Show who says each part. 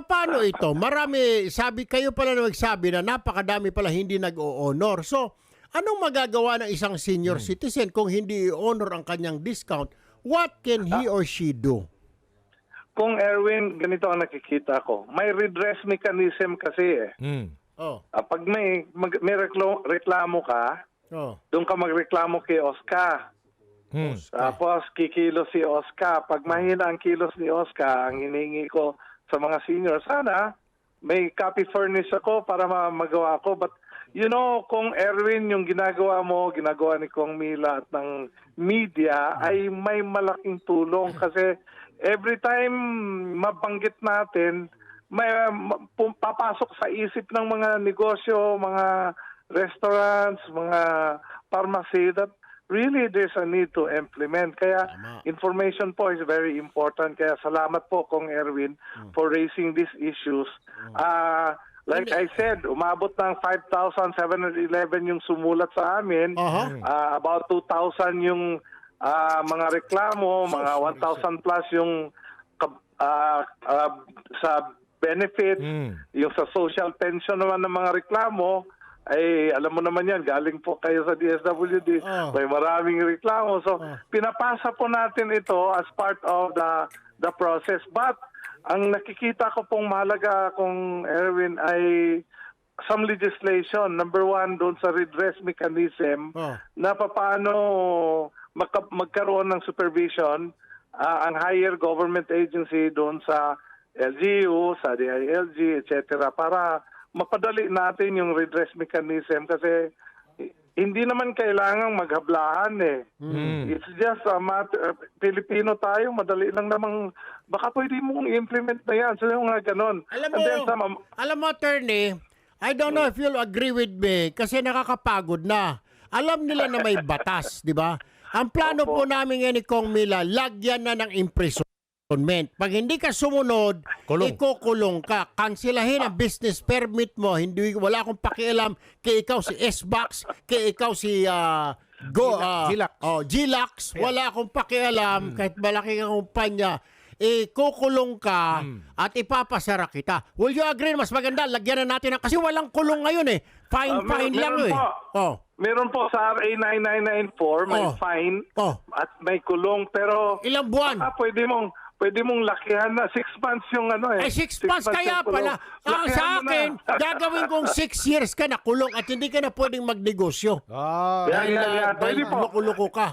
Speaker 1: paano ito? Marami, sabi, kayo pala na nagsabi na napakadami pala hindi nag-o-honor. So, anong magagawa ng isang senior citizen kung hindi i-honor ang kanyang discount? What can he or she do?
Speaker 2: Kung Erwin, ganito ang nakikita ko. May redress mechanism kasi eh.
Speaker 3: Mm.
Speaker 1: Oh,
Speaker 2: Ah, pag may, mag, may reklo- reklamo ka,
Speaker 1: oh.
Speaker 2: doon ka magreklamo kay Oscar.
Speaker 3: Mm.
Speaker 2: Tapos kikilos si Oscar. Pag mahina ang kilos ni Oscar, ang hiningi ko sa mga senior, sana may copy furnish ako para ma- magawa ko. But you know, kung Erwin yung ginagawa mo, ginagawa ni Kong Mila at ng media, ay may malaking tulong. Kasi every time mabanggit natin, may ma- pum- papasok sa isip ng mga negosyo, mga restaurants, mga pharmacy that really there's a need to implement. Kaya
Speaker 1: Tama.
Speaker 2: information po is very important. Kaya salamat po Kong Erwin for raising these issues. Ah, like I said, umabot ng 5,711 yung sumulat sa amin.
Speaker 1: Aha.
Speaker 2: Ah, about 2,000 yung ah, mga reklamo, mga 1,000 plus yung ah, ah, sa benefits,
Speaker 3: Mm.
Speaker 2: yung sa social pension naman ng mga reklamo, ay alam mo naman yan, galing po kayo sa DSWD,
Speaker 1: Oh.
Speaker 2: may maraming reklamo. So,
Speaker 1: Oh.
Speaker 2: pinapasa po natin ito as part of the the process. But, ang nakikita ko pong mahalaga kung Erwin ay some legislation. Number one, doon sa redress mechanism,
Speaker 1: Oh.
Speaker 2: na paano magka- magkaroon ng supervision ah, ang higher government agency doon sa LGU, sa DILG, etc. para mapadali natin yung redress mechanism kasi hi- hindi naman kailangang maghablahan eh.
Speaker 3: Mm.
Speaker 2: It's just a matter, Pilipino tayo, madali lang namang, baka pwede mong i-implement na yan. So yung mga ganon.
Speaker 1: Alam
Speaker 2: And
Speaker 1: mo,
Speaker 2: then some-
Speaker 1: alam mo, attorney, I don't know if you'll agree with me kasi nakakapagod na. Alam nila na may batas, di ba? Ang plano po namin ngayon ni Kong Mila, lagyan na ng imprisonment. Pag hindi ka sumunod,
Speaker 3: Kulong.
Speaker 1: ikukulong ka. Kansilahin ang business permit mo. Hindi wala akong pakialam kay ikaw si S-Box, kay ikaw si ah, Go ah,
Speaker 3: Gilax.
Speaker 1: Oh, Gilax, wala akong pakialam kahit malaki kang kumpanya. Eh, kukulong ka at ipapasara kita. Will you agree? Mas maganda, lagyan na natin ng... Kasi walang kulong ngayon eh. Fine,
Speaker 2: Ah, mer-
Speaker 1: fine lang
Speaker 2: meron
Speaker 1: eh.
Speaker 2: po.
Speaker 1: Oh.
Speaker 2: Meron po sa RA 9994, may
Speaker 1: Oh.
Speaker 2: fine
Speaker 1: Oh.
Speaker 2: at may kulong. Pero
Speaker 1: Ilang buwan?
Speaker 2: baka pwede mong pwede mong lakihan na six months yung ano eh.
Speaker 1: Ay, six months kaya
Speaker 2: yung
Speaker 1: pala. Ang
Speaker 2: Lakihan
Speaker 1: sa
Speaker 2: mo na.
Speaker 1: akin, gagawin kong six years ka na kulong at hindi ka na pwedeng magnegosyo.
Speaker 3: Ah.
Speaker 2: Yan,
Speaker 1: Dahil,
Speaker 2: yan,
Speaker 1: ah,
Speaker 2: yan.
Speaker 1: dahil
Speaker 2: Pwede po.
Speaker 1: loko-loko ka.